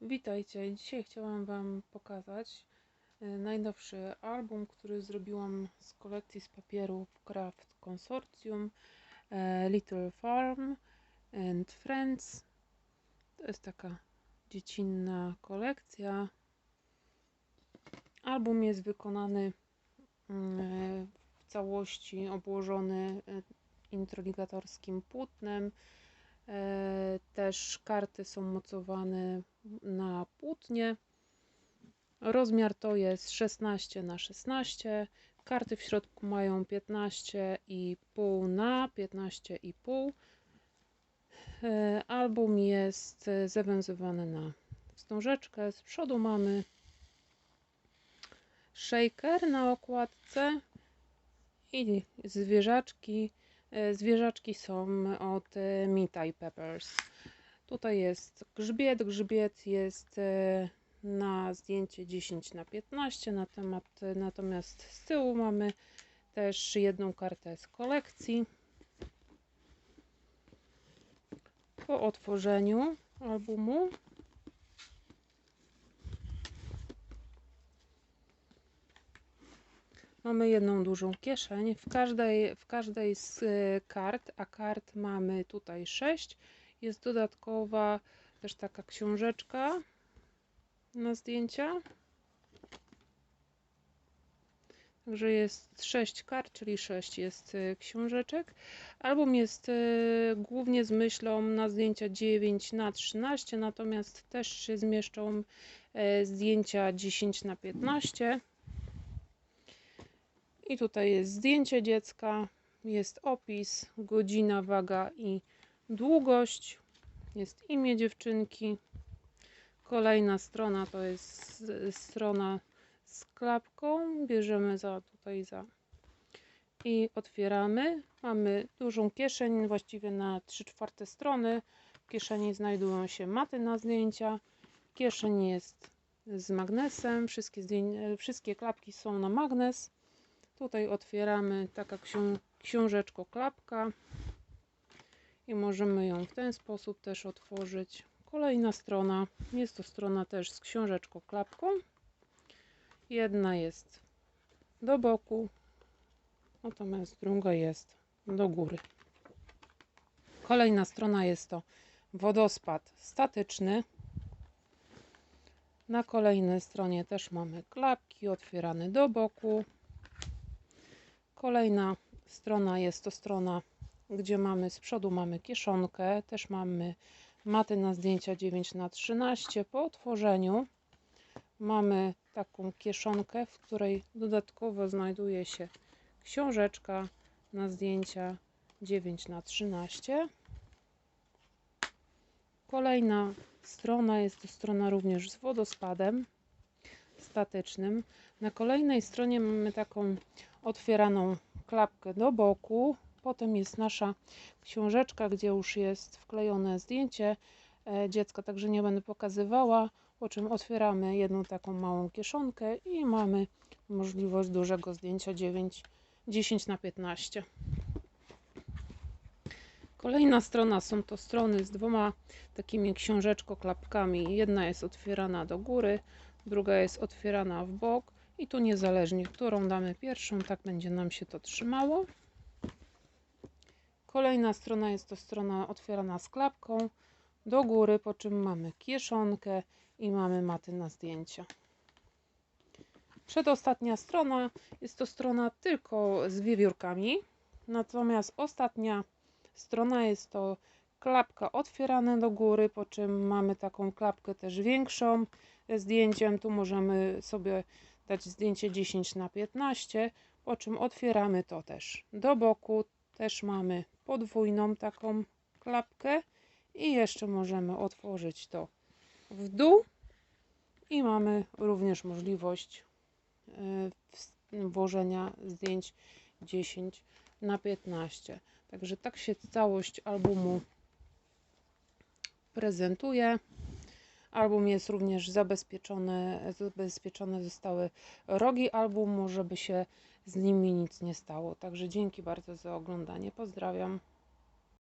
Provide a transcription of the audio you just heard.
Witajcie. Dzisiaj chciałam Wam pokazać e, najnowszy album, który zrobiłam z kolekcji z papierów Craft Consortium e, Little Farm and Friends. To jest taka dziecinna kolekcja. Album jest wykonany mm, e, w całości obłożony introligatorskim płótnem. Też karty są mocowane na płótnie. Rozmiar to jest 16 na 16. Karty w środku mają 15,5 na 15,5. E, Album jest e, zawęzywany na wstążeczkę. Z przodu mamy shaker na okładce i zwierzaczki. E, Zwierzaczki są od Mitai Peppers. Tutaj jest grzbiet. Grzbiet jest e, na zdjęcie 10 na 15 na temat, natomiast z tyłu mamy też jedną kartę z kolekcji. Po otworzeniu albumu mamy jedną dużą kieszeń. W każdej, w każdej z e, kart, a kart mamy tutaj 6, jest dodatkowa też taka książeczka na zdjęcia. Także jest 6 kart, czyli 6 jest e, książeczek. Album jest e, głównie z myślą na zdjęcia 9 na 13, natomiast też się zmieszczą e, zdjęcia 10 na 15. I tutaj jest zdjęcie dziecka, jest opis, godzina, waga i długość. Jest imię dziewczynki. Kolejna strona to jest strona z klapką. Bierzemy za tutaj za i otwieramy. Mamy dużą kieszeń, właściwie na 3 czwarte strony. W kieszeni znajdują się maty na zdjęcia. Kieszeń jest z magnesem. Wszystkie, zdję- wszystkie klapki są na magnes. Tutaj otwieramy taka ksią książeczko klapka i możemy ją w ten sposób też otworzyć. Kolejna strona, jest to strona też z książeczką klapką. Jedna jest do boku, natomiast druga jest do góry. Kolejna strona jest to wodospad statyczny. Na kolejnej stronie też mamy klapki otwierane do boku. Kolejna strona jest to strona, gdzie mamy z przodu mamy kieszonkę, też mamy maty na zdjęcia 9 na 13 Po otworzeniu mamy taką kieszonkę, w której dodatkowo znajduje się książeczka na zdjęcia 9 na 13 Kolejna strona jest to strona również z wodospadem statycznym. Na kolejnej stronie mamy taką otwieraną klapkę do boku. Potem jest nasza książeczka, gdzie już jest wklejone zdjęcie e, dziecka, także nie będę pokazywała. Po czym otwieramy jedną taką małą kieszonkę i mamy możliwość dużego zdjęcia 9, 10 na 15. Kolejna strona są to strony z dwoma takimi książeczko-klapkami. Jedna jest otwierana do góry, druga jest otwierana w bok i tu niezależnie, którą damy pierwszą, tak będzie nam się to trzymało. Kolejna strona jest to strona otwierana z klapką do góry, po czym mamy kieszonkę i mamy maty na zdjęcia. Przedostatnia strona jest to strona tylko z wiewiórkami, natomiast ostatnia strona jest to klapka otwierana do góry, po czym mamy taką klapkę też większą zdjęciem. Tu możemy sobie dać zdjęcie 10 na 15, po czym otwieramy to też do boku. Też mamy podwójną taką klapkę i jeszcze możemy otworzyć to w dół i mamy również możliwość e, włożenia zdjęć 10 na 15. Także tak się całość albumu prezentuje. Album jest również zabezpieczony, zabezpieczone zostały rogi albumu, żeby się z nimi nic nie stało. Także dzięki bardzo za oglądanie. Pozdrawiam.